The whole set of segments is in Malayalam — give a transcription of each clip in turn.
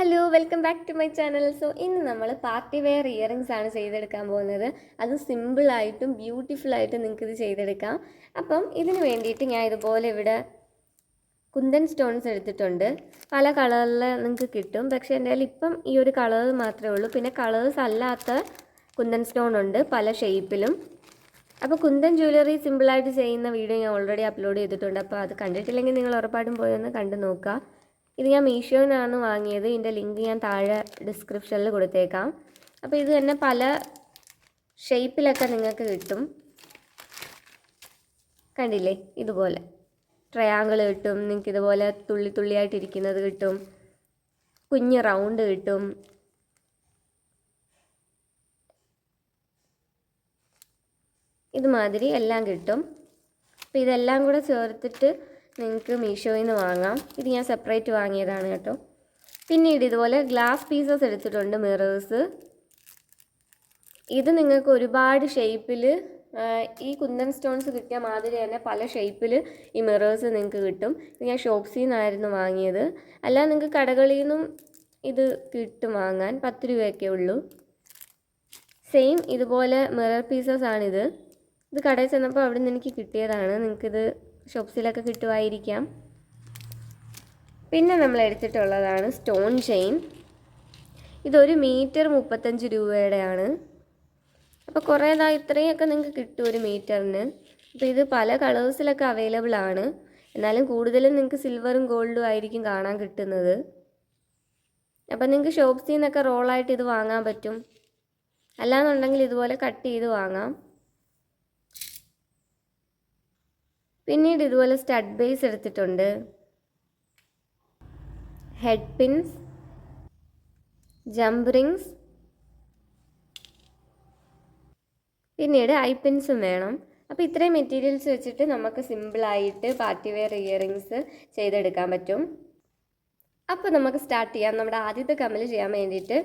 Hello welcome back to my channel so ഇന്ന് നമ്മൾ പാർട്ടി വെയർ ഇയറിങ്സ് ആണ് ചെയ്തെടുക്കാൻ പോകുന്നത്. അത് സിമ്പിളായിട്ടും ബ്യൂട്ടിഫുൾ ആയിട്ടും നിങ്ങൾക്ക് ഇത് ചെയ്തെടുക്കാം. അപ്പം ഇതിന് വേണ്ടിയിട്ട് ഞാൻ ഇതുപോലെ ഇവിടെ കുന്തൻ സ്റ്റോൺസ് എടുത്തിട്ടുണ്ട്. പല കളറിൽ നിങ്ങൾക്ക് കിട്ടും. പക്ഷേ എന്റെ കയ്യിൽ ഇപ്പം ഈ ഒരു കളർ മാത്രമേ ഉള്ളൂ. പിന്നെ കളേഴ്സ് അല്ലാത്ത കുന്തൻ സ്റ്റോൺ ഉണ്ട് പല ഷേപ്പിലും അപ്പോൾ കുന്തൻ ജ്വല്ലറി സിമ്പിളായിട്ട് ചെയ്യുന്ന വീഡിയോ ഞാൻ ഓൾറെഡി അപ്ലോഡ് ചെയ്തിട്ടുണ്ട്. അപ്പോൾ അത് കണ്ടിട്ടില്ലെങ്കിൽ നിങ്ങൾ ഉറപ്പായിട്ടും പോയി ഒന്ന് കണ്ടു നോക്കുക. ഇത് ഞാൻ മീഷോയിൽ നിന്നാണ് വാങ്ങിയത്. ഇതിന്റെ ലിങ്ക് ഞാൻ താഴെ ഡിസ്ക്രിപ്ഷനിൽ കൊടുത്തേക്കാം. അപ്പോൾ ഇത് തന്നെ പല ഷേപ്പിലൊക്കെ നിങ്ങൾക്ക് കിട്ടും. കണ്ടില്ലേ? ഇതുപോലെ. ട്രയാങ്കിൾ കിട്ടും നിങ്ങൾക്ക് ഇതുപോലെ തുള്ളി തുള്ളിയായിട്ടിരിക്കുന്നത് കിട്ടും. കുഞ്ഞ് റൗണ്ട് കിട്ടും. ഇതുമാതിരി എല്ലാം കിട്ടും. അപ്പോൾ ഇതെല്ലാം കൂടെ ചേർത്തിട്ട് നിങ്ങൾക്ക് മീഷോയിൽ നിന്ന് വാങ്ങാം. ഇത് ഞാൻ സെപ്പറേറ്റ് വാങ്ങിയതാണ് കേട്ടോ. പിന്നീട് ഇതുപോലെ ഗ്ലാസ് പീസസ് എടുത്തിട്ടുണ്ട് മിറേഴ്സ് ഇത് നിങ്ങൾക്ക് ഒരുപാട് ഷേപ്പിൽ ഈ കുന്തൻ സ്റ്റോൺസ് കിട്ടിയ മാതിരി തന്നെ പല ഷേപ്പിൽ ഈ മിറേഴ്സ് നിങ്ങൾക്ക് കിട്ടും. ഇത് ഞാൻ ഷോപ്സിൽ നിന്നായിരുന്നു വാങ്ങിയത്. അല്ലാതെ നിങ്ങൾക്ക് കടകളിൽ നിന്നും ഇത് കിട്ടും വാങ്ങാൻ. പത്ത് രൂപയൊക്കെ ഉള്ളൂ. സെയിം ഇതുപോലെ മിറർ പീസസ് ആണിത്. ഇത് കടയിൽ ചെന്നപ്പോൾ അവിടെ നിന്ന് എനിക്ക് കിട്ടിയതാണ്. നിങ്ങൾക്കിത് ഷോപ്സിലൊക്കെ കിട്ടുമായിരിക്കാം. പിന്നെ നമ്മൾ എടുത്തിട്ടുള്ളതാണ് സ്റ്റോൺ ചെയിൻ. ഇതൊരു മീറ്റർ മുപ്പത്തഞ്ച് രൂപയുടെയാണ്. അപ്പോൾ കുറേ ഇതാ ഇത്രയൊക്കെ നിങ്ങൾക്ക് കിട്ടും ഒരു മീറ്ററിന്. അപ്പോൾ ഇത് പല കളേഴ്സിലൊക്കെ അവൈലബിൾ ആണ്. എന്നാലും കൂടുതലും നിങ്ങൾക്ക് സിൽവറും ഗോൾഡും ആയിരിക്കും കാണാൻ കിട്ടുന്നത്. അപ്പം നിങ്ങൾക്ക് ഷോപ്സിൽ നിന്നൊക്കെ റോളായിട്ട് ഇത് വാങ്ങാൻ പറ്റും. അല്ലാന്നുണ്ടെങ്കിൽ ഇതുപോലെ കട്ട് ചെയ്ത് വാങ്ങാം. പിന്നീട് ഇതുപോലെ സ്റ്റഡ് ബേസ് എടുത്തിട്ടുണ്ട്. ഹെഡ് പിൻസ് ജംപ് റിങ്സ് പിന്നീട് ഐ പിൻസും വേണം. അപ്പോൾ ഇത്രയും മെറ്റീരിയൽസ് വെച്ചിട്ട് നമുക്ക് സിമ്പിളായിട്ട് പാർട്ടി വെയർ ഇയറിങ്സ് ചെയ്തെടുക്കാൻ പറ്റും. അപ്പോൾ നമുക്ക് സ്റ്റാർട്ട് ചെയ്യാം. നമ്മുടെ ആദ്യത്തെ കമ്മൽ ചെയ്യാൻ വേണ്ടിയിട്ട്.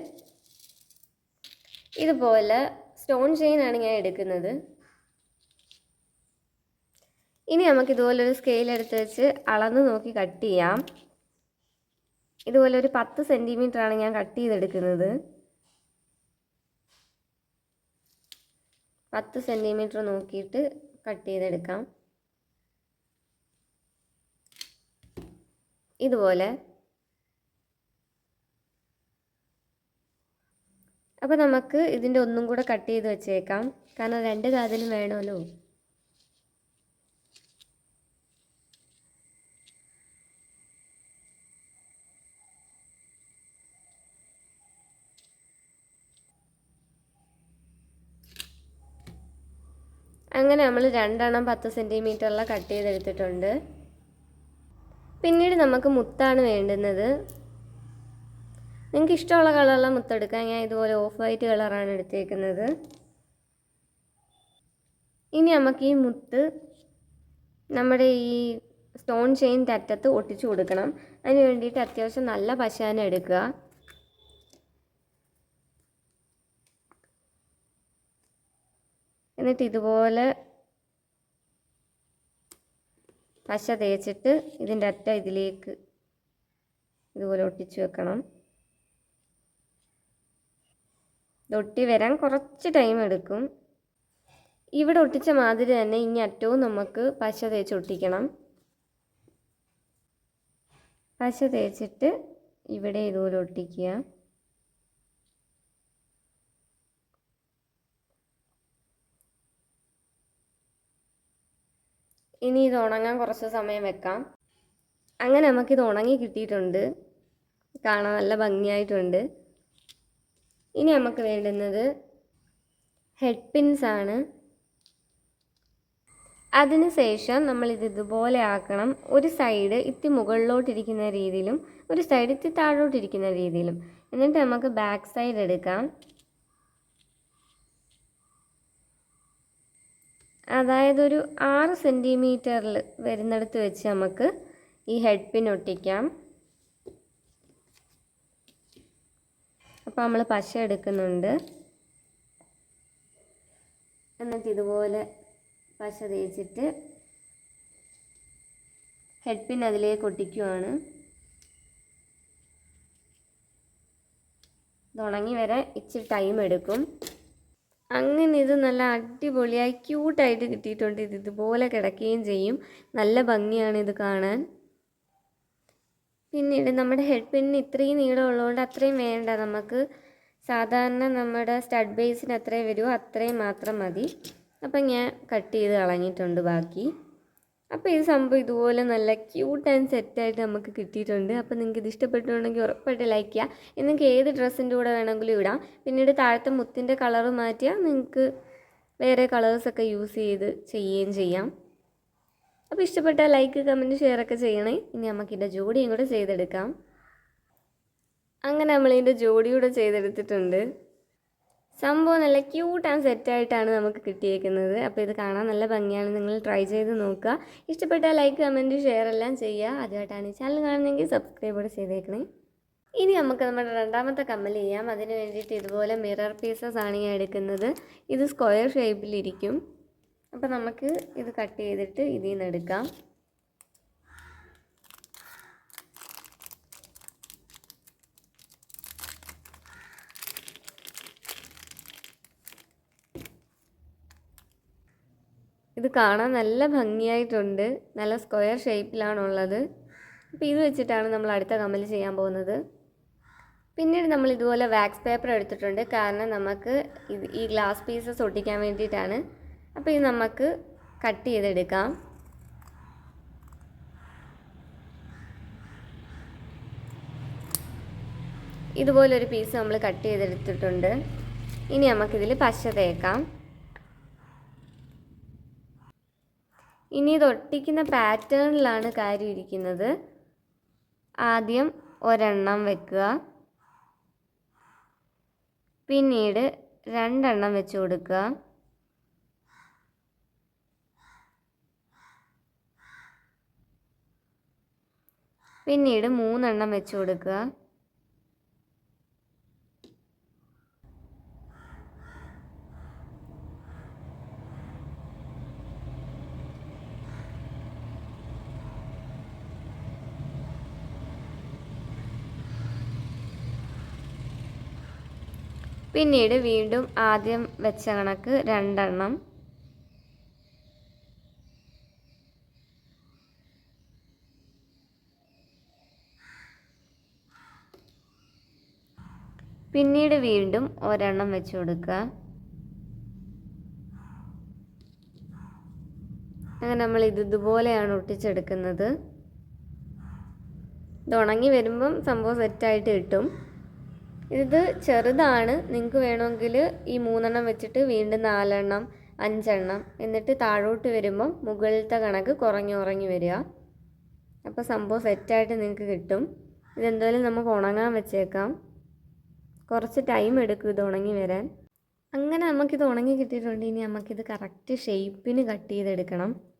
ഇതുപോലെ സ്റ്റോൺ ചെയിനാണ് ഞാൻ എടുക്കുന്നത്. ഇനി നമുക്ക് ഇതുപോലെ ഒരു സ്കെയിൽ എടുത്ത് വെച്ച് അളന്ന് നോക്കി കട്ട് ചെയ്യാം. ഇതുപോലെ ഒരു പത്ത് ആണ് ഞാൻ കട്ട് ചെയ്തെടുക്കുന്നത്. പത്ത് സെന്റിമീറ്റർ നോക്കിയിട്ട് കട്ട് ചെയ്തെടുക്കാം. ഇതുപോലെ. അപ്പോൾ നമുക്ക് ഇതിന്റെ ഒന്നും കൂടെ കട്ട് ചെയ്ത് വെച്ചേക്കാം. കാരണം രണ്ട് കാതിലും വേണമല്ലോ. അങ്ങനെ നമ്മൾ രണ്ടെണ്ണം പത്ത് സെന്റിമീറ്ററിൽ കട്ട് ചെയ്തെടുത്തിട്ടുണ്ട്. പിന്നീട് നമുക്ക് മുത്താണ് വേണ്ടുന്നത്. നിങ്ങൾക്ക് ഇഷ്ടമുള്ള കളറുള്ള മുത്തെടുക്കാം ഞാൻ ഇതുപോലെ ഓഫ് വൈറ്റ് കളറാണ് എടുത്തേക്കുന്നത്. ഇനി നമുക്ക് ഈ മുത്ത് നമ്മുടെ ഈ സ്റ്റോൺ ചെയിൻ അറ്റത്ത് ഒട്ടിച്ചു കൊടുക്കണം. അതിന് വേണ്ടിയിട്ട് അത്യാവശ്യം നല്ല പശാന എടുക്കുക. എന്നിട്ട് ഇതുപോലെ പശ തേച്ചിട്ട് ഇതിന്റെ അറ്റ ഇതിലേക്ക് ഇതുപോലെ ഒട്ടിച്ചു വെക്കണം. ഇതൊട്ടി വരാൻ കുറച്ച് ടൈം എടുക്കും. ഇവിടെ ഒട്ടിച്ച മാതിരി തന്നെ ഇനി അറ്റവും നമുക്ക് പശ തേച്ച് ഒട്ടിക്കണം. പശ തേച്ചിട്ട് ഇവിടെ ഇതുപോലെ ഒട്ടിക്കുക. ഇനി ഇത് ഉണങ്ങാൻ കുറച്ച് സമയം വെക്കാം. അങ്ങനെ നമുക്കിത് ഉണങ്ങി കിട്ടിയിട്ടുണ്ട്. കാണാൻ നല്ല ഭംഗിയായിട്ടുണ്ട്. ഇനി നമുക്ക് വേണ്ടുന്നത് ഹെഡ് പിൻസ് ആണ്. അതിനുശേഷം നമ്മളിത് ഇതുപോലെ ആക്കണം. ഒരു സൈഡ് ഇത്തി മുകളിലോട്ടിരിക്കുന്ന രീതിയിലും ഒരു സൈഡ് ഇത്തി താഴോട്ടിരിക്കുന്ന രീതിയിലും. എന്നിട്ട് നമുക്ക് ബാക്ക് സൈഡ് എടുക്കാം. അതായത് ഒരു ആറ് സെന്റിമീറ്ററിൽ വരുന്നിടത്ത് വെച്ച് നമുക്ക് ഈ ഹെഡ് പിൻ ഒട്ടിക്കാം. അപ്പോൾ നമ്മൾ പശ എടുക്കുന്നുണ്ട്. എന്നിട്ട് ഇതുപോലെ പശ തേച്ചിട്ട് ഹെഡ് പിൻ അതിലേക്ക് ഒട്ടിക്കുവാണ്. ഇത് ഉണങ്ങി വരെ ഇച്ചിരി ടൈം എടുക്കും. അങ്ങനെ ഇത് നല്ല അടിപൊളിയായി ക്യൂട്ടായിട്ട് കിട്ടിയിട്ടുണ്ട് ഇത്. ഇതുപോലെ കിടക്കുകയും ചെയ്യും. നല്ല ഭംഗിയാണ് ഇത് കാണാൻ. പിന്നീട് നമ്മുടെ ഹെഡ് പിന്നിന് ഇത്രയും നീളമുള്ളതുകൊണ്ട് അത്രയും വേണ്ട. നമുക്ക് സാധാരണ നമ്മുടെ സ്റ്റഡ് ബേസിന് അത്രയും വരുമോ? അത്രയും മാത്രം മതി. അപ്പം ഞാൻ കട്ട് ചെയ്ത് കളഞ്ഞിട്ടുണ്ട് ബാക്കി. അപ്പോൾ ഈ സംഭവം ഇതുപോലെ നല്ല ക്യൂട്ട് ആൻഡ് സെറ്റായിട്ട് നമുക്ക് കിട്ടിയിട്ടുണ്ട്. അപ്പോൾ നിങ്ങൾക്ക് ഇത് ഇഷ്ടപ്പെട്ടുണ്ടെങ്കിൽ ഉറപ്പായിട്ട് ലൈക്ക് ചെയ്യുക നിങ്ങൾക്ക് ഏത് ഡ്രസ്സിന്റെ കൂടെ വേണമെങ്കിലും ഇടാം. പിന്നീട് താഴത്തെ മുത്തിന്റെ കളർ മാറ്റിയാൽ നിങ്ങൾക്ക് വേറെ കളേഴ്സൊക്കെ യൂസ് ചെയ്ത് ചെയ്യുകയും ചെയ്യാം. അപ്പോൾ ഇഷ്ടപ്പെട്ട ലൈക്ക് കമന്റ് ഷെയർ ഒക്കെ ചെയ്യണേ. ഇനി നമുക്കിതിന്റെ ജോഡിയും കൂടെ ചെയ്തെടുക്കാം. അങ്ങനെ നമ്മളിതിന്റെ ജോഡിയൂടെ ചെയ്തെടുത്തിട്ടുണ്ട്. സംഭവം നല്ല ക്യൂട്ട് ആൻഡ് സെറ്റായിട്ടാണ് നമുക്ക് കിട്ടിയേക്കുന്നത്. അപ്പോൾ ഇത് കാണാൻ നല്ല ഭംഗിയാണ്. നിങ്ങൾ ട്രൈ ചെയ്ത് നോക്കുക. ഇഷ്ടപ്പെട്ടാൽ ലൈക്ക് കമന്റ് ഷെയർ എല്ലാം ചെയ്യുക. അതുമായിട്ടാണ് ചാനൽ കാണുന്നെങ്കിൽ സബ്സ്ക്രൈബ് കൂടെ ചെയ്തേക്കണേ. ഇനി നമുക്ക് നമ്മുടെ രണ്ടാമത്തെ കമ്മൽ ചെയ്യാം. അതിന് വേണ്ടിയിട്ട് ഇതുപോലെ മിറർ പീസസ് ആണ് ഞാൻ എടുക്കുന്നത്. ഇത് സ്ക്വയർ ഷേപ്പിലിരിക്കും അപ്പോൾ നമുക്ക് ഇത് കട്ട് ചെയ്തിട്ട് ഇതിൽ നിന്ന് എടുക്കാം. ഇത് കാണാൻ നല്ല ഭംഗിയായിട്ടുണ്ട്. നല്ല സ്ക്വയർ ഷേപ്പിലാണുള്ളത്. അപ്പോൾ ഇത് വെച്ചിട്ടാണ് നമ്മൾ അടുത്ത കമ്മൽ ചെയ്യാൻ പോകുന്നത്. പിന്നീട് നമ്മൾ ഇതുപോലെ വാക്സ് പേപ്പർ എടുത്തിട്ടുണ്ട്. കാരണം നമുക്ക് ഇത് ഈ ഗ്ലാസ് പീസസ് ഒട്ടിക്കാൻ വേണ്ടിയിട്ടാണ്. അപ്പോൾ ഇത് നമുക്ക് കട്ട് ചെയ്തെടുക്കാം. ഇതുപോലൊരു പീസ് നമ്മൾ കട്ട് ചെയ്തെടുത്തിട്ടുണ്ട്. ഇനി നമുക്കിതിൽ പശ തേക്കാം. ഇനി ഇത് ഒട്ടിക്കുന്ന പാറ്റേണിലാണ് കാര്യം ഇരിക്കുന്നത്. ആദ്യം ഒരെണ്ണം വെക്കുക. പിന്നീട് രണ്ടെണ്ണം വെച്ച് കൊടുക്കുക. പിന്നീട് മൂന്നെണ്ണം വെച്ച് കൊടുക്കുക. പിന്നീട് വീണ്ടും ആദ്യം വെച്ച കണക്ക് രണ്ടെണ്ണം. പിന്നീട് വീണ്ടും ഒരെണ്ണം വെച്ച് കൊടുക്കുക അങ്ങനെ നമ്മൾ ഇത് ഇതുപോലെയാണ് ഒട്ടിച്ചെടുക്കുന്നത്. ഇത് ഉണങ്ങി വരുമ്പം സംഭവം സെറ്റായിട്ട് കിട്ടും. ഇത് ചെറുതാണ്. നിങ്ങൾക്ക് വേണമെങ്കിൽ ഈ മൂന്നെണ്ണം വെച്ചിട്ട് വീണ്ടും നാലെണ്ണം അഞ്ചെണ്ണം എന്നിട്ട് താഴോട്ട് വരുമ്പം മുകളിലത്തെ കണക്ക് കുറഞ്ഞു കുറഞ്ഞു വരിക. അപ്പോൾ സംഭവം സെറ്റായിട്ട് നിങ്ങൾക്ക് കിട്ടും. ഇതെന്തായാലും നമുക്ക് ഉണങ്ങാൻ വെച്ചേക്കാം. കുറച്ച് ടൈം എടുക്കും ഇത് ഉണങ്ങി വരാൻ. അങ്ങനെ നമുക്കിത് ഉണങ്ങി കിട്ടിയിട്ടുണ്ട്. ഇനി നമുക്കിത് കറക്റ്റ് ഷേപ്പിന് കട്ട് ചെയ്തെടുക്കണം.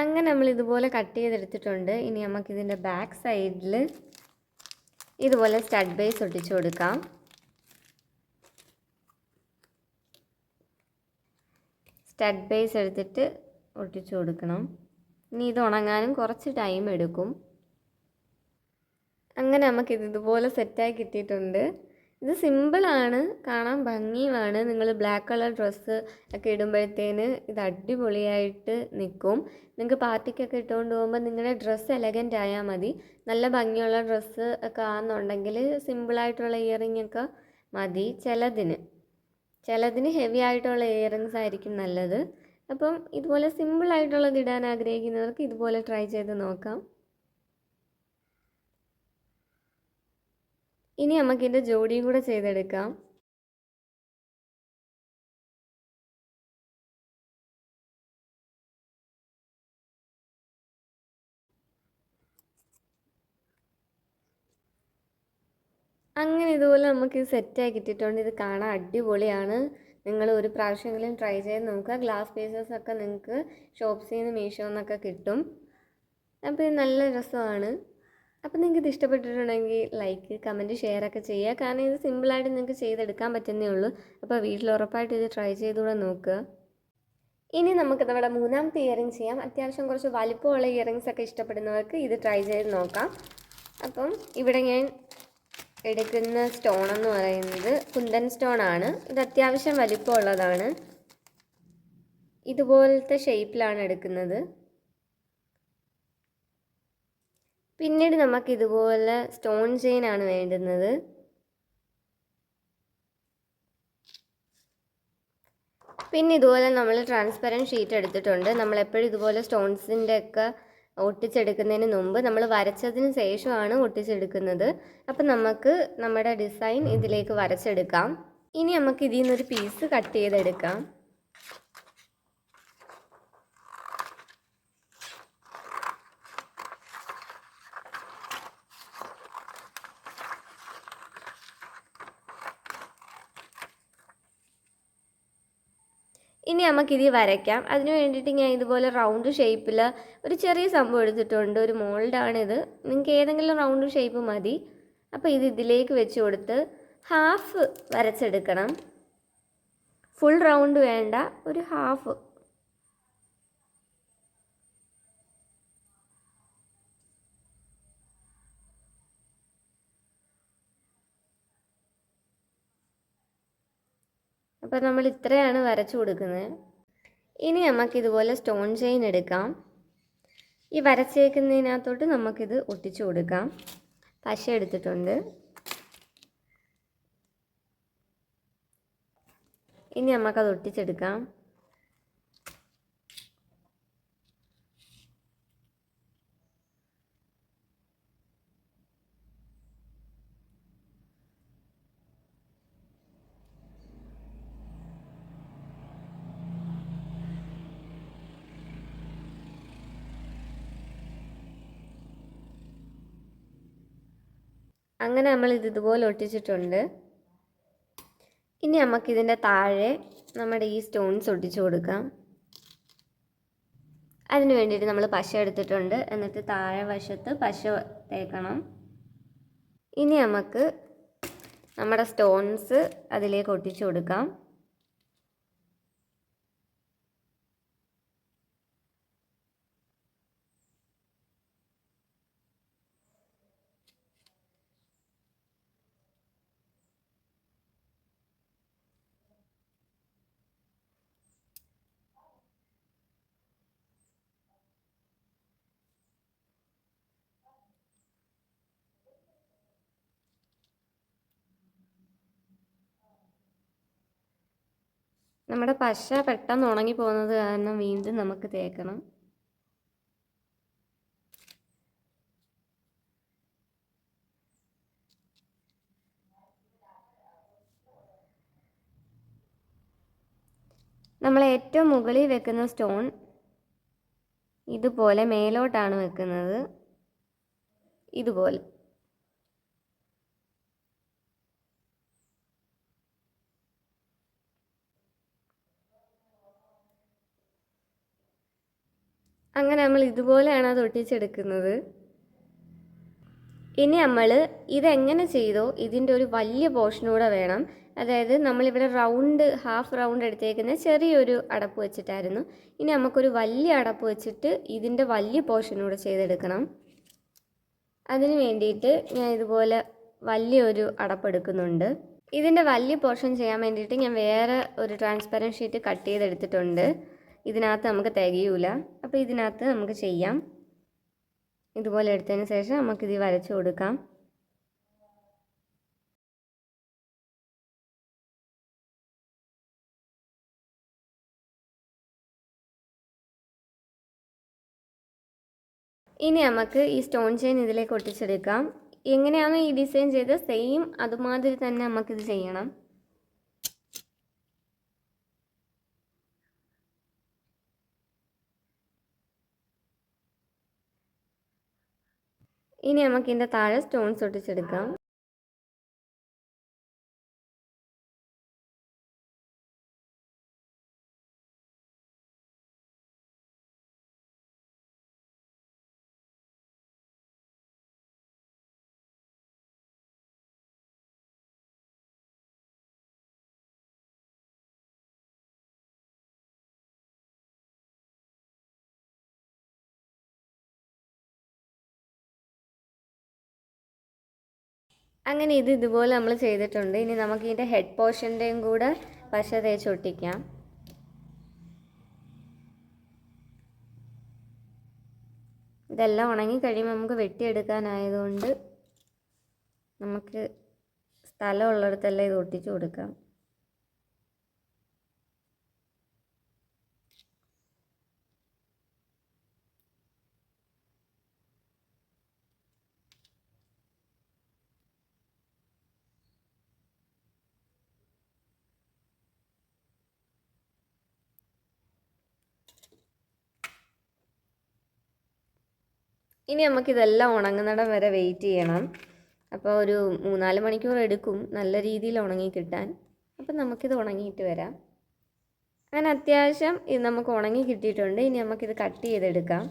അങ്ങനെ നമ്മൾ ഇതുപോലെ കട്ട് ചെയ്തെടുത്തിട്ടുണ്ട്. ഇനി നമുക്കിതിന്റെ ബാക്ക് സൈഡിൽ ഇതുപോലെ സ്റ്റഡ് ബേസ് ഒട്ടിച്ചു കൊടുക്കാം. സ്റ്റഡ് ബേസ് എടുത്തിട്ട് ഒട്ടിച്ചു കൊടുക്കണം. ഇനി ഇത് ഉണങ്ങാനും കുറച്ച് ടൈം എടുക്കും. അങ്ങനെ നമുക്കിത് ഇതുപോലെ സെറ്റായി കിട്ടിയിട്ടുണ്ട്. ഇത് സിമ്പിളാണ്. കാണാൻ ഭംഗിയുമാണ്. നിങ്ങൾ ബ്ലാക്ക് കളർ ഡ്രസ്സ് ഒക്കെ ഇടുമ്പോഴത്തേന് ഇത് അടിപൊളിയായിട്ട് നിൽക്കും നിങ്ങൾക്ക് പാർട്ടിക്കൊക്കെ ഇട്ടുകൊണ്ട് പോകുമ്പോൾ നിങ്ങളുടെ ഡ്രസ്സ് എലഗന്റ് ആയാൽ മതി. നല്ല ഭംഗിയുള്ള ഡ്രസ്സ് ഒക്കെ ആണെന്നുണ്ടെങ്കിൽ സിമ്പിളായിട്ടുള്ള ഇയറിംഗ് ഒക്കെ മതി ചിലതിന്. ചിലതിന് ഹെവി ആയിട്ടുള്ള ഇയറിങ്സ് ആയിരിക്കും നല്ലത്. അപ്പം ഇതുപോലെ സിമ്പിളായിട്ടുള്ളത് ഇടാൻ ആഗ്രഹിക്കുന്നവർക്ക് ഇതുപോലെ ട്രൈ ചെയ്ത് നോക്കാം. ഇനി നമുക്കിന്റെ ജോഡിയും കൂടെ ചെയ്തെടുക്കാം. അങ്ങനെ ഇതുപോലെ നമുക്ക് ഇത് സെറ്റായി കിട്ടിയിട്ടുണ്ട്. ഇത് കാണാൻ അടിപൊളിയാണ്. നിങ്ങൾ ഒരു പ്രാവശ്യമെങ്കിലും ട്രൈ ചെയ്ത് നോക്കുക. ഗ്ലാസ് പീസസ് ഒക്കെ നിങ്ങൾക്ക് ഷോപ്സിൽ നിന്ന് മീഷോ എന്നൊക്കെ കിട്ടും. അപ്പോൾ ഇത് നല്ല രസമാണ്. അപ്പോൾ നിങ്ങൾക്ക് ഇത് ഇഷ്ടപ്പെട്ടിട്ടുണ്ടെങ്കിൽ ലൈക്ക് കമന്റ് ഷെയർ ഒക്കെ ചെയ്യുക കാരണം ഇത് സിമ്പിളായിട്ട് നിങ്ങൾക്ക് ചെയ്തെടുക്കാൻ പറ്റുന്നേ ഉള്ളൂ. അപ്പോൾ വീട്ടിൽ ഉറപ്പായിട്ട് ഇത് ട്രൈ ചെയ്തുകൂടെ നോക്കുക. ഇനി നമുക്ക് നമ്മുടെ മൂന്നാമത്തെ ഇയറിംഗ് ചെയ്യാം. അത്യാവശ്യം കുറച്ച് വലിപ്പമുള്ള ഇയറിങ്സ് ഒക്കെ ഇഷ്ടപ്പെടുന്നവർക്ക് ഇത് ട്രൈ ചെയ്ത് നോക്കാം. അപ്പം ഇവിടെ ഞാൻ എടുക്കുന്ന സ്റ്റോൺ എന്ന് പറയുന്നത് കുന്തൻ സ്റ്റോൺ ആണ്. ഇത് അത്യാവശ്യം വലിപ്പമുള്ളതാണ്. ഇതുപോലത്തെ ഷേപ്പിലാണ് എടുക്കുന്നത്. പിന്നീട് നമുക്ക് ഇതുപോലെ സ്റ്റോൺ ചെയിൻ ആണ് വേണ്ടുന്നത്. പിന്നെ ഇതുപോലെ നമ്മൾ ട്രാൻസ്പെറന്റ് ഷീറ്റ് എടുത്തിട്ടുണ്ട്. നമ്മൾ എപ്പോഴും ഇതുപോലെ സ്റ്റോൺസിന്റെ ഒക്കെ ഒട്ടിച്ചെടുക്കുന്നതിന് മുമ്പ് നമ്മൾ വരച്ചതിന് ശേഷമാണ് ഒട്ടിച്ചെടുക്കുന്നത്. അപ്പം നമുക്ക് നമ്മുടെ ഡിസൈൻ ഇതിലേക്ക് വരച്ചെടുക്കാം. ഇനി നമുക്ക് ഇതിൽ നിന്നൊരു പീസ് കട്ട് ചെയ്തെടുക്കാം. ഇനി നമുക്കിത് വരയ്ക്കാം. അതിന് വേണ്ടിയിട്ട് ഞാൻ ഇതുപോലെ റൗണ്ട് ഷേപ്പിൽ ഒരു ചെറിയ സംഭവം എടുത്തിട്ടുണ്ട്. ഒരു മോൾഡാണിത് നിങ്ങൾക്ക് ഏതെങ്കിലും റൗണ്ട് ഷേപ്പ് മതി. അപ്പോൾ ഇത് ഇതിലേക്ക് വെച്ച് കൊടുത്ത് ഹാഫ് വരച്ചെടുക്കണം. ഫുൾ റൗണ്ട് വേണ്ട. ഒരു ഹാഫ് അപ്പോൾ നമ്മൾ ഇത്രയാണ് വരച്ചു കൊടുക്കുന്നത്. ഇനി നമുക്ക് ഇതുപോലെ സ്റ്റോൺ ചെയിൻ എടുക്കാം. ഈ വരച്ചേക്കുന്നതിനകത്തോട്ട് നമുക്കിത് ഒട്ടിച്ചു കൊടുക്കാം. പശ എടുത്തിട്ടുണ്ട്. ഇനി നമുക്കത് ഒട്ടിച്ചെടുക്കാം. അങ്ങനെ നമ്മൾ ഇത് ഇതുപോലെ ഒട്ടിച്ചിട്ടുണ്ട്. ഇനി നമുക്കിതിന്റെ താഴെ നമ്മുടെ ഈ സ്റ്റോൺസ് ഒട്ടിച്ചു കൊടുക്കാം. അതിന് വേണ്ടിയിട്ട് നമ്മൾ പശ എടുത്തിട്ടുണ്ട്. എന്നിട്ട് താഴെ വശത്ത് പശ തേക്കണം. ഇനി നമുക്ക് നമ്മുടെ സ്റ്റോൺസ് അതിലേക്ക് ഒട്ടിച്ചു കൊടുക്കാം. നമ്മുടെ പശ പെട്ടെന്ന് ഉണങ്ങി പോകുന്നത് കാരണം വീണ്ടും നമുക്ക് തേക്കണം. നമ്മൾ ഏറ്റവും മുകളിൽ വെക്കുന്ന സ്റ്റോൺ ഇതുപോലെ മേലോട്ടാണ് വെക്കുന്നത്. ഇതുപോലെ. അങ്ങനെ നമ്മൾ ഇതുപോലെയാണ് അത് ഒട്ടിച്ചെടുക്കുന്നത്. ഇനി നമ്മൾ ഇതെങ്ങനെ ചെയ്തോ ഇതിന്റെ ഒരു വലിയ പോർഷൻ കൂടെ വേണം. അതായത് നമ്മളിവിടെ റൗണ്ട് ഹാഫ് റൗണ്ട് എടുത്തേക്കുന്ന ചെറിയൊരു അടപ്പ് വെച്ചിട്ടായിരുന്നു. ഇനി നമുക്കൊരു വലിയ അടപ്പ് വെച്ചിട്ട് ഇതിന്റെ വലിയ പോർഷൻ കൂടെ ചെയ്തെടുക്കണം. അതിന് വേണ്ടിയിട്ട് ഞാൻ ഇതുപോലെ വലിയൊരു അടപ്പ് എടുക്കുന്നുണ്ട്. ഇതിന്റെ വലിയ പോർഷൻ ചെയ്യാൻ വേണ്ടിയിട്ട് ഞാൻ വേറെ ഒരു ട്രാൻസ്പെറന്റ് ഷീറ്റ് കട്ട് ചെയ്തെടുത്തിട്ടുണ്ട്. ഇതിനകത്ത് നമുക്ക് തികയൂല. അപ്പോൾ ഇതിനകത്ത് നമുക്ക് ചെയ്യാം. ഇതുപോലെ എടുത്തതിന് ശേഷം നമുക്കിത് വരച്ചു കൊടുക്കാം. ഇനി നമുക്ക് ഈ സ്റ്റോൺ ചെയിൻ ഇതിലേക്ക് ഒട്ടിച്ചെടുക്കാം. എങ്ങനെയാണോ ഈ ഡിസൈൻ ചെയ്ത് സെയിം അതുമാതിരി തന്നെ നമുക്കിത് ചെയ്യണം. ഇനി നമുക്ക് ഇതിന്റെ താഴെ സ്റ്റോൺസ് ഒട്ടിച്ചെടുക്കാം. അങ്ങനെ ഇത് ഇതുപോലെ നമ്മൾ ചെയ്തിട്ടുണ്ട്. ഇനി നമുക്ക് ഇതിന്റെ ഹെഡ് പോർഷന്റെയും കൂടെ പശ തേച്ച് ഒട്ടിക്കാം. ഇതെല്ലാം ഉണങ്ങി കഴിയുമ്പോൾ നമുക്ക് വെട്ടിയെടുക്കാനായതുകൊണ്ട് നമുക്ക് സ്ഥലമുള്ളിടത്തെല്ലാം ഇത് ഒട്ടിച്ചു കൊടുക്കാം. ഇനി നമുക്കിതെല്ലാം ഉണങ്ങുന്നിടം വരെ വെയിറ്റ് ചെയ്യണം. അപ്പോൾ ഒരു മൂന്നാൽ മണിക്കൂർ എടുക്കും നല്ല രീതിയിൽ ഉണങ്ങി കിട്ടാൻ. അപ്പം നമുക്കിത് ഉണങ്ങിയിട്ട് വരാം. അങ്ങനെ അത്യാവശ്യം ഇത് നമുക്ക് ഉണങ്ങി കിട്ടിയിട്ടുണ്ട്. ഇനി നമുക്കിത് കട്ട് ചെയ്തെടുക്കാം.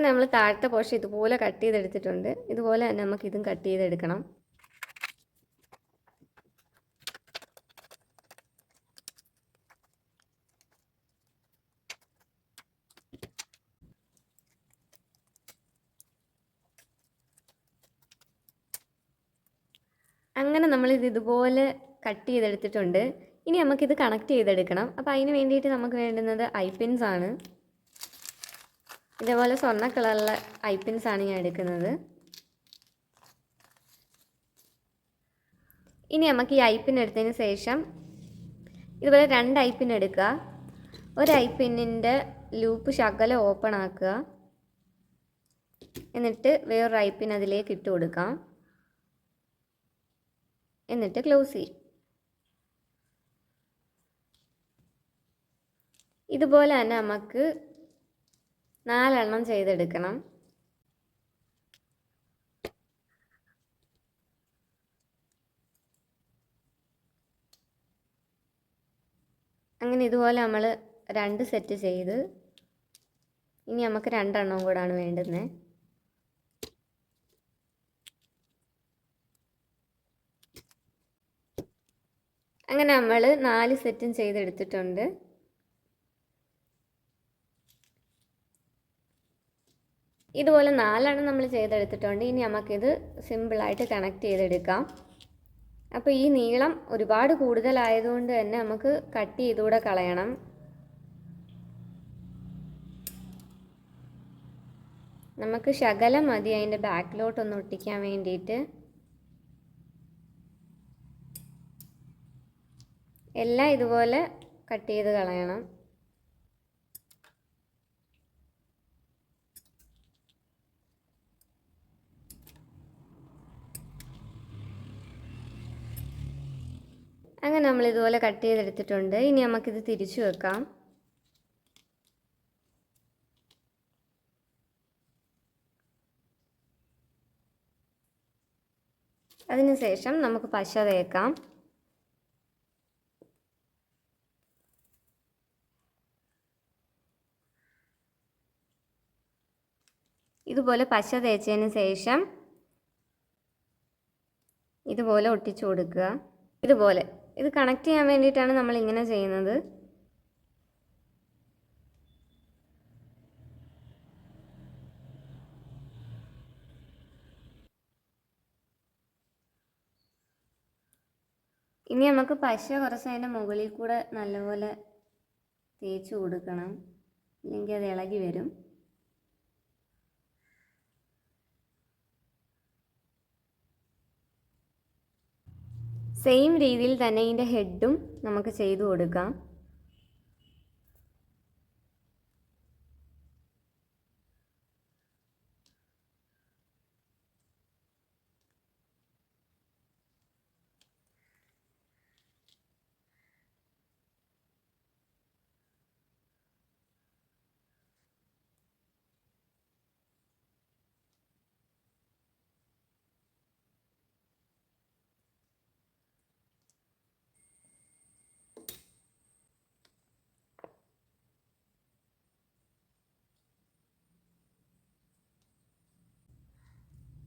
അങ്ങനെ നമ്മൾ താഴത്തെ പോഷൻ ഇതുപോലെ കട്ട് ചെയ്തെടുത്തിട്ടുണ്ട്. ഇതുപോലെ തന്നെ നമുക്ക് ഇതും കട്ട് ചെയ്തെടുക്കണം. അങ്ങനെ നമ്മൾ ഇത് ഇതുപോലെ കട്ട് ചെയ്തെടുത്തിട്ടുണ്ട്. ഇനി നമുക്കിത് കണക്ട് ചെയ്തെടുക്കണം. അപ്പോൾ അതിന് വേണ്ടിയിട്ട് നമുക്ക് വേണ്ടുന്നത് ഐപിൻസ് ആണ്. ഇതേപോലെ സ്വർണ കളറിലെ ഐപ്പിൻസ് ആണ് ഞാൻ എടുക്കുന്നത്. ഇനി നമുക്ക് ഈ ഐപ്പിൻ എടുത്തതിന് ശേഷം ഇതുപോലെ രണ്ട് ഐപ്പിൻ എടുക്കുക. ഒരു ഐപ്പിന്നിന്റെ ലൂപ്പ് ശകലം ഓപ്പൺ ആക്കുക. എന്നിട്ട് വേറൊരു ഐപ്പിൻ അതിലേക്ക് ഇട്ട് കൊടുക്കാം എന്നിട്ട് ക്ലോസ് ചെയ്യും. ഇതുപോലെ തന്നെ നമുക്ക് നാലെണ്ണം ചെയ്തെടുക്കണം. അങ്ങനെ ഇതുപോലെ നമ്മൾ രണ്ട് സെറ്റ് ചെയ്ത് ഇനി നമുക്ക് രണ്ടെണ്ണം കൂടാണ് വേണ്ടുന്നത് അങ്ങനെ നമ്മൾ നാല് സെറ്റും ചെയ്തെടുത്തിട്ടുണ്ട്. ഇതുപോലെ നാലെണ്ണം നമ്മൾ ചെയ്തെടുത്തിട്ടുണ്ട്. ഇനി നമുക്കിത് സിമ്പിളായിട്ട് കണക്ട് ചെയ്തെടുക്കാം. അപ്പോൾ ഈ നീളം ഒരുപാട് കൂടുതലായതുകൊണ്ട് തന്നെ നമുക്ക് കട്ട് ചെയ്തുകൂടെ കളയണം. നമുക്ക് ശകലം മതി അതിന്റെ ബാക്കിലോട്ടൊന്ന് ഒട്ടിക്കാൻ വേണ്ടിയിട്ട്. എല്ലാം ഇതുപോലെ കട്ട് ചെയ്ത് കളയണം. അങ്ങനെ നമ്മൾ ഇതുപോലെ കട്ട് ചെയ്തെടുത്തിട്ടുണ്ട്. ഇനി നമുക്കിത് തിരിച്ചു വെക്കാം. അതിനുശേഷം നമുക്ക് പശ തേക്കാം. ഇതുപോലെ പശ തേച്ചതിന് ശേഷം ഇതുപോലെ ഒട്ടിച്ചു കൊടുക്കുക. ഇതുപോലെ. ഇത് കണക്ട് ചെയ്യാൻ വേണ്ടിയിട്ടാണ് നമ്മൾ ഇങ്ങനെ ചെയ്യുന്നത്. ഇനി നമുക്ക് പശ കുറച്ച് അതിന്റെ മുകളിൽ കൂടെ നല്ലപോലെ തേച്ച് കൊടുക്കണം. ഇല്ലെങ്കിൽ അത് ഇളകി വരും. സെയിം രീതിയിൽ തന്നെ ഇതിന്റെ ഹെഡും നമുക്ക് ചെയ്തു കൊടുക്കാം.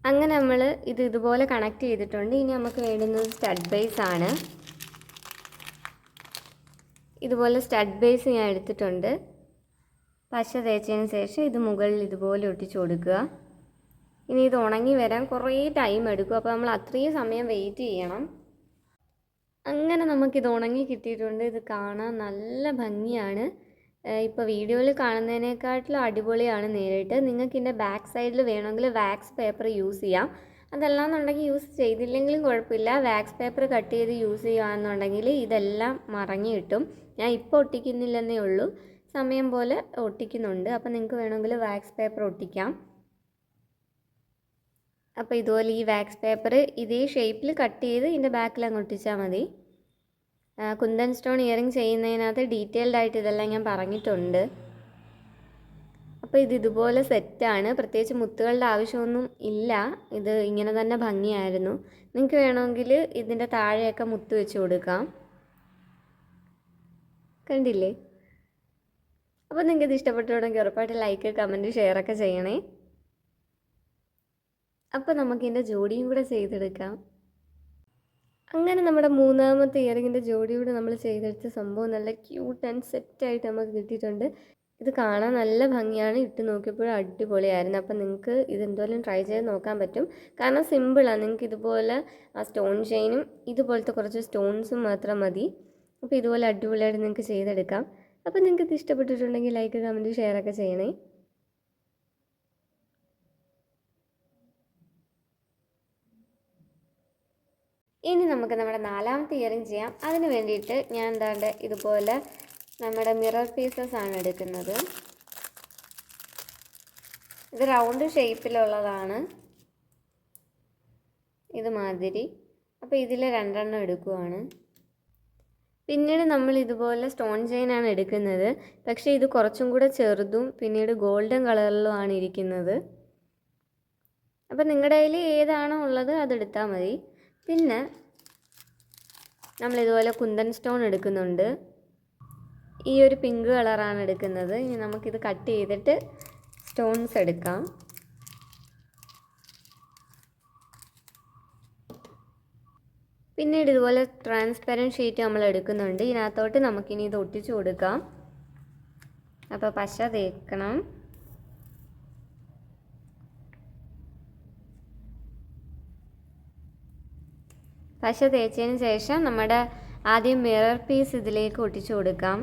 അങ്ങനെ നമ്മൾ ഇത് ഇതുപോലെ കണക്ട് ചെയ്തിട്ടുണ്ട്. ഇനി നമുക്ക് വേണ്ടുന്നത് സ്റ്റഡ് ബേസ് ആണ്. ഇതുപോലെ സ്റ്റഡ് ബേസ് ഞാൻ എടുത്തിട്ടുണ്ട്. പശ തേച്ചതിന് ശേഷം ഇത് മുകളിൽ ഇതുപോലെ ഒട്ടിച്ചു കൊടുക്കുക. ഇനി ഇത് ഉണങ്ങി വരാൻ കുറേ ടൈം എടുക്കും. അപ്പോൾ നമ്മൾ അത്രയും സമയം വെയിറ്റ് ചെയ്യണം. അങ്ങനെ നമുക്കിത് ഉണങ്ങി കിട്ടിയിട്ടുണ്ട്. ഇത് കാണാൻ നല്ല ഭംഗിയാണ്. ഇപ്പോൾ വീഡിയോയിൽ കാണുന്നതിനേക്കാട്ടിലും അടിപൊളിയാണ് നേരിട്ട്. നിങ്ങൾക്ക് ഇതിന്റെ ബാക്ക് സൈഡിൽ വേണമെങ്കിൽ വാക്സ് പേപ്പർ യൂസ് ചെയ്യാം. അതല്ലാന്നുണ്ടെങ്കിൽ യൂസ് ചെയ്തില്ലെങ്കിലും കുഴപ്പമില്ല. വാക്സ് പേപ്പർ കട്ട് ചെയ്ത് യൂസ് ചെയ്യുകയാണെന്നുണ്ടെങ്കിൽ ഇതെല്ലാം മറഞ്ഞു കിട്ടും. ഞാൻ ഇപ്പോൾ ഒട്ടിക്കുന്നില്ലെന്നേ ഉള്ളൂ. സമയം പോലെ ഒട്ടിക്കുന്നുണ്ട്. അപ്പോൾ നിങ്ങൾക്ക് വേണമെങ്കിൽ വാക്സ് പേപ്പർ ഒട്ടിക്കാം. അപ്പോൾ ഇതുപോലെ ഈ വാക്സ് പേപ്പർ ഇതേ ഷേപ്പിൽ കട്ട് ചെയ്ത് ഇതിന്റെ ബാക്കിൽ അങ്ങ് ഒട്ടിച്ചാൽ മതി. കുന്തൻ സ്റ്റോൺ ഇയറിങ് ചെയ്യുന്നതിനകത്ത് ഡീറ്റെയിൽഡ് ആയിട്ട് ഇതെല്ലാം ഞാൻ പറഞ്ഞിട്ടുണ്ട്. അപ്പോൾ ഇത് ഇതുപോലെ സെറ്റാണ്. പ്രത്യേകിച്ച് മുത്തുകളുടെ ആവശ്യമൊന്നും ഇല്ല. ഇത് ഇങ്ങനെ തന്നെ ഭംഗിയായിരുന്നു. നിങ്ങൾക്ക് വേണമെങ്കിൽ ഇതിന്റെ താഴെയൊക്കെ മുത്ത് വെച്ച് കൊടുക്കാം. കണ്ടില്ലേ? അപ്പോൾ നിങ്ങൾക്ക് ഇത് ഇഷ്ടപ്പെട്ടുണ്ടെങ്കിൽ ഉറപ്പായിട്ട് ലൈക്ക് കമന്റ് ഷെയർ ഒക്കെ ചെയ്യണേ. അപ്പോൾ നമുക്കിതിന്റെ ജോഡിയും കൂടെ ചെയ്തെടുക്കാം. അങ്ങനെ നമ്മുടെ മൂന്നാമത്തെ ഇയറിങ്ങിന്റെ ജോഡിയൂടെ നമ്മൾ ചെയ്തെടുത്ത സംഭവം നല്ല ക്യൂട്ട് ആൻഡ് സെറ്റായിട്ട് നമുക്ക് കിട്ടിയിട്ടുണ്ട്. ഇത് കാണാൻ നല്ല ഭംഗിയാണ്. ഇട്ട് നോക്കിയപ്പോൾ അടിപൊളിയായിരുന്നു. അപ്പം നിങ്ങൾക്ക് ഇതെന്തോലും ട്രൈ ചെയ്ത് നോക്കാൻ പറ്റും. കാരണം സിമ്പിളാണ് നിങ്ങൾക്ക് ഇതുപോലെ ആ സ്റ്റോൺ ചെയിനും ഇതുപോലത്തെ കുറച്ച് സ്റ്റോൺസും മാത്രം മതി. അപ്പോൾ ഇതുപോലെ അടിപൊളിയായിട്ട് നിങ്ങൾക്ക് ചെയ്തെടുക്കാം. അപ്പോൾ നിങ്ങൾക്ക് ഇത് ഇഷ്ടപ്പെട്ടിട്ടുണ്ടെങ്കിൽ ലൈക്ക് കമന്റ് ഷെയർ ഒക്കെ ചെയ്യണേ. ഇനി നമുക്ക് നമ്മുടെ നാലാമത്തെ ഇയറിംഗ് ചെയ്യാം. അതിന് വേണ്ടിയിട്ട് ഞാൻ എന്താണ്ട് ഇതുപോലെ നമ്മുടെ മിറർ പീസസ് ആണ് എടുക്കുന്നത്. ഇത് റൗണ്ട് ഷേപ്പിലുള്ളതാണ് ഇത് മാതിരി അപ്പോൾ ഇതിൽ രണ്ടെണ്ണം എടുക്കുവാണ്. പിന്നീട് നമ്മൾ ഇതുപോലെ സ്റ്റോൺ ചെയിനാണ് എടുക്കുന്നത്. പക്ഷേ ഇത് കുറച്ചും കൂടെ ചെറുതും പിന്നീട് ഗോൾഡൻ കളറിലുമാണ് ഇരിക്കുന്നത്. അപ്പോൾ നിങ്ങളുടെ കയ്യിൽ ഏതാണോ ഉള്ളത് അതെടുത്താൽ മതി. പിന്നെ നമ്മൾ ഇതുപോലെ കുന്തൻ സ്റ്റോൺ എടുക്കുന്നുണ്ട്. ഈ ഒരു പിങ്ക് കളറാണ് എടുക്കുന്നത്. ഇനി നമുക്കിത് കട്ട് ചെയ്തിട്ട് സ്റ്റോൺസ് എടുക്കാം. പിന്നീട് ഇതുപോലെ ട്രാൻസ്പെറന്റ് ഷീറ്റ് നമ്മൾ എടുക്കുന്നുണ്ട്. ഇതിനകത്തോട്ട് നമുക്കിനി ഇത് ഒട്ടിച്ചു കൊടുക്കാം. അപ്പോൾ പശ തേക്കണം. പശ തേച്ചതിന് ശേഷം നമ്മുടെ ആദ്യം മിറർ പീസ് ഇതിലേക്ക് ഒട്ടിച്ചു കൊടുക്കാം.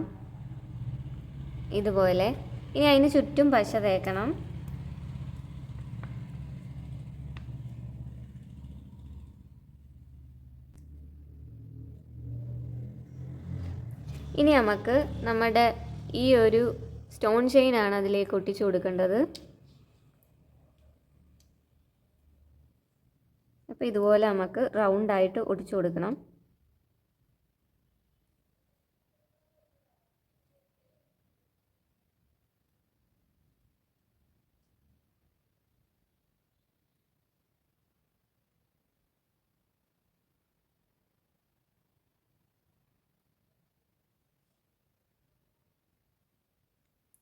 ഇതുപോലെ. ഇനി അതിന് ചുറ്റും പശ തേക്കണം. ഇനി നമുക്ക് നമ്മുടെ ഈ ഒരു സ്റ്റോൺ ചെയിനാണ് അതിലേക്ക് ഒട്ടിച്ചു കൊടുക്കേണ്ടത്. അപ്പോൾ ഇതുപോലെ നമുക്ക് റൗണ്ടായിട്ട് ഒടിച്ചു കൊടുക്കണം.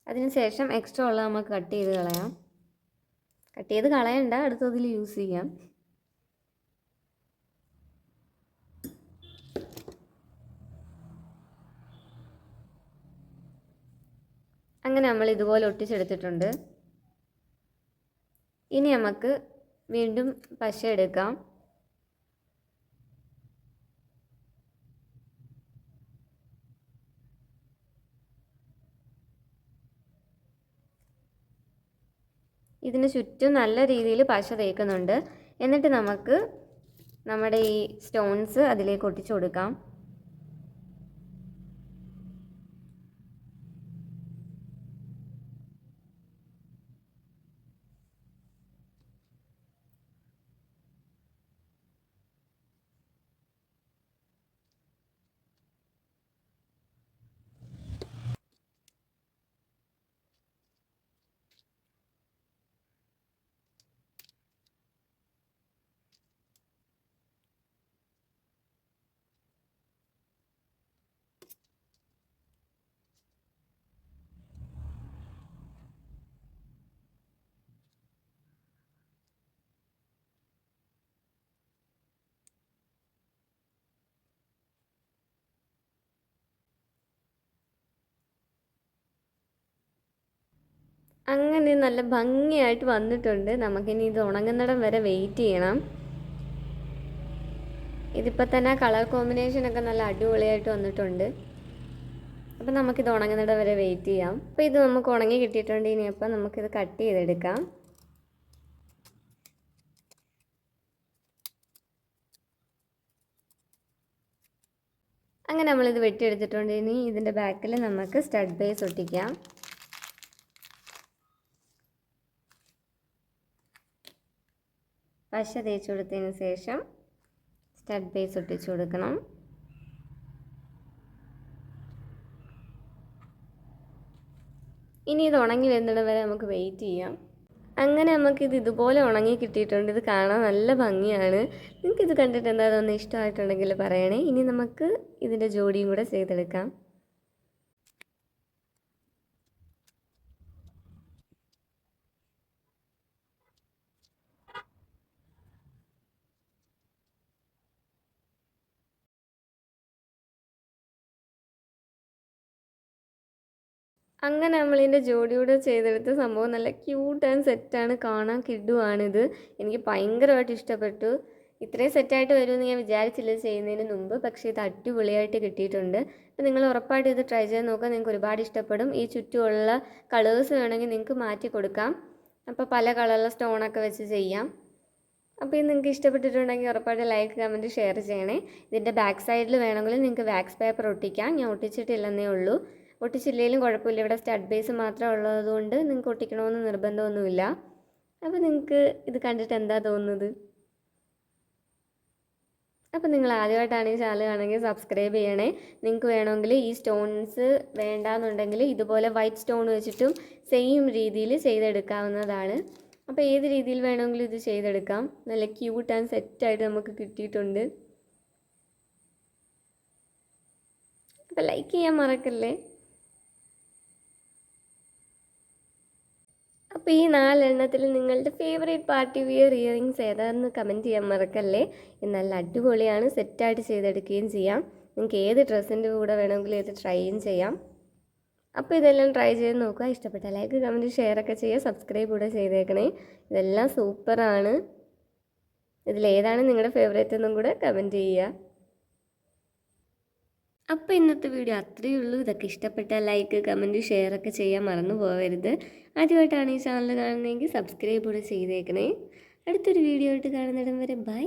അതിനുശേഷം എക്സ്ട്രാ ഉള്ളത് നമുക്ക് കട്ട് ചെയ്ത് കളയാം. കട്ട് ചെയ്ത് കളയണ്ട അടുത്തതിൽ യൂസ് ചെയ്യാം. അങ്ങനെ നമ്മൾ ഇതുപോലെ ഒട്ടിച്ചെടുത്തിട്ടുണ്ട്. ഇനി നമുക്ക് വീണ്ടും പശ എടുക്കാം. ഇതിന് ചുറ്റും നല്ല രീതിയിൽ പശ തേക്കുന്നുണ്ട്. എന്നിട്ട് നമുക്ക് നമ്മുടെ ഈ സ്റ്റോൺസ് അതിലേക്ക് ഒട്ടിച്ചു കൊടുക്കാം. അങ്ങനെ നല്ല ഭംഗിയായിട്ട് വന്നിട്ടുണ്ട്. നമുക്കിനി ഇത് ഉണങ്ങുന്നിടം വരെ വെയിറ്റ് ചെയ്യണം. ഇതിപ്പോൾ തന്നെ കളർ കോമ്പിനേഷനൊക്കെ നല്ല അടിപൊളിയായിട്ട് വന്നിട്ടുണ്ട്. അപ്പം നമുക്കിത് ഉണങ്ങുന്നിടം വരെ വെയിറ്റ് ചെയ്യാം. അപ്പോൾ ഇത് നമുക്ക് ഉണങ്ങി കിട്ടിയിട്ടുണ്ട്. ഇനി അപ്പം നമുക്കിത് കട്ട് ചെയ്തെടുക്കാം. അങ്ങനെ നമ്മളിത് വെട്ടിയെടുത്തിട്ടുണ്ട്. ഇനി ഇതിന്റെ ബാക്കിൽ നമുക്ക് സ്റ്റഡ് ബേസ് ഒട്ടിക്കാം. പശ തേച്ച് കൊടുത്തതിന് ശേഷം സ്റ്റഡ് ബേസ് ഒട്ടിച്ചു കൊടുക്കണം. ഇനി ഇത് ഉണങ്ങി വരുന്നത് വരെ നമുക്ക് വെയിറ്റ് ചെയ്യാം. അങ്ങനെ നമുക്കിത് ഇതുപോലെ ഉണങ്ങി കിട്ടിയിട്ടുണ്ട്. ഇത് കാണാൻ നല്ല ഭംഗിയാണ്. നിങ്ങൾക്കിത് കണ്ടിട്ട് എന്താ തോന്നുന്നു ഇഷ്ടമായിട്ടുണ്ടെങ്കിൽ പറയണേ. ഇനി നമുക്ക് ഇതിന്റെ ജോഡിയും കൂടെ ചെയ്തെടുക്കാം. അങ്ങനെ നമ്മളിതിന്റെ ജോഡിയോട് ചെയ്തെടുത്ത സംഭവം നല്ല ക്യൂട്ട് ആൻഡ് സെറ്റാണ് കാണാൻ കിഡുവാണിത് എനിക്ക് ഭയങ്കരമായിട്ട് ഇഷ്ടപ്പെട്ടു. ഇത്രയും സെറ്റായിട്ട് വരുമെന്ന് ഞാൻ വിചാരിച്ചില്ല ചെയ്യുന്നതിന് മുമ്പ്. പക്ഷേ ഇത് അടിപൊളിയായിട്ട് കിട്ടിയിട്ടുണ്ട്. അപ്പോൾ നിങ്ങൾ ഉറപ്പായിട്ട് ഇത് ട്രൈ ചെയ്ത് നോക്കുക നിങ്ങൾക്ക് ഒരുപാട് ഇഷ്ടപ്പെടും. ഈ ചുറ്റുമുള്ള കളേഴ്സ് വേണമെങ്കിൽ നിങ്ങൾക്ക് മാറ്റി കൊടുക്കാം. അപ്പോൾ പല കളറുള്ള സ്റ്റോണൊക്കെ വെച്ച് ചെയ്യാം. അപ്പോൾ ഇത് നിങ്ങൾക്ക് ഇഷ്ടപ്പെട്ടിട്ടുണ്ടെങ്കിൽ ഉറപ്പായിട്ട് ലൈക്ക് കമന്റ് ഷെയർ ചെയ്യണേ. ഇതിന്റെ ബാക്ക് സൈഡിൽ വേണമെങ്കിൽ നിങ്ങൾക്ക് വാക്സ് പേപ്പർ ഒട്ടിക്കാം. ഞാൻ ഒട്ടിച്ചിട്ടില്ലെന്നേ ഉള്ളൂ. ഒട്ടിച്ചില്ലെങ്കിലും കുഴപ്പമില്ല. ഇവിടെ സ്റ്റഡ് ബേസ് മാത്രം ഉള്ളതുകൊണ്ട് നിങ്ങൾക്ക് ഒട്ടിക്കണമെന്ന് നിർബന്ധമൊന്നുമില്ല. അപ്പോൾ നിങ്ങൾക്ക് ഇത് കണ്ടിട്ട് എന്താ തോന്നുന്നത്? അപ്പോൾ നിങ്ങൾ ആദ്യമായിട്ടാണ് ഈ ചാനൽ കാണുമെങ്കിൽ സബ്സ്ക്രൈബ് ചെയ്യണേ. നിങ്ങൾക്ക് വേണമെങ്കിൽ ഈ സ്റ്റോൺസ് വേണ്ടാന്നുണ്ടെങ്കിൽ ഇതുപോലെ വൈറ്റ് സ്റ്റോൺ വെച്ചിട്ടും സെയിം രീതിയിൽ ചെയ്തെടുക്കാവുന്നതാണ്. അപ്പോൾ ഏത് രീതിയിൽ വേണമെങ്കിലും ഇത് ചെയ്തെടുക്കാം. നല്ല ക്യൂട്ട് ആൻഡ് സെറ്റായിട്ട് നമുക്ക് കിട്ടിയിട്ടുണ്ട്. അപ്പോൾ ലൈക്ക് ചെയ്യാൻ മറക്കല്ലേ? അപ്പോൾ ഈ നാലെണ്ണത്തിൽ നിങ്ങളുടെ ഫേവറേറ്റ് പാർട്ടി വിയർ ഇയറിങ്സ് ഏതാണെന്ന് കമന്റ് ചെയ്യാൻ മറക്കല്ലേ? എന്നാൽ അടിപൊളിയാണ്. സെറ്റായിട്ട് ചെയ്തെടുക്കുകയും ചെയ്യാം. നിങ്ങൾക്ക് ഏത് ഡ്രസ്സിന്റെ കൂടെ വേണമെങ്കിലും ഇത് ട്രൈയും ചെയ്യാം. അപ്പോൾ ഇതെല്ലാം ട്രൈ ചെയ്ത് നോക്കുക. ഇഷ്ടപ്പെട്ട ലൈക്ക് കമന്റ് ഷെയർ ഒക്കെ ചെയ്യുക. സബ്സ്ക്രൈബ് കൂടെ ചെയ്തേക്കണേ. ഇതെല്ലാം സൂപ്പറാണ് ഇതിലേതാണ് നിങ്ങളുടെ ഫേവറേറ്റ് എന്നും കൂടെ കമന്റ് ചെയ്യുക. അപ്പോൾ ഇന്നത്തെ വീഡിയോ അത്രയേ ഉള്ളൂ. ഇതൊക്കെ ഇഷ്ടപ്പെട്ടാൽ ലൈക്ക് കമന്റ് ഷെയർ ഒക്കെ ചെയ്യാൻ മറന്നു പോകരുത് ആദ്യമായിട്ടാണ് ഈ ചാനൽ കാണുന്നതെങ്കിൽ സബ്സ്ക്രൈബ് കൂടെ ചെയ്തേക്കണേ. അടുത്തൊരു വീഡിയോ ആയിട്ട് കാണുന്നിടം വരെ ബൈ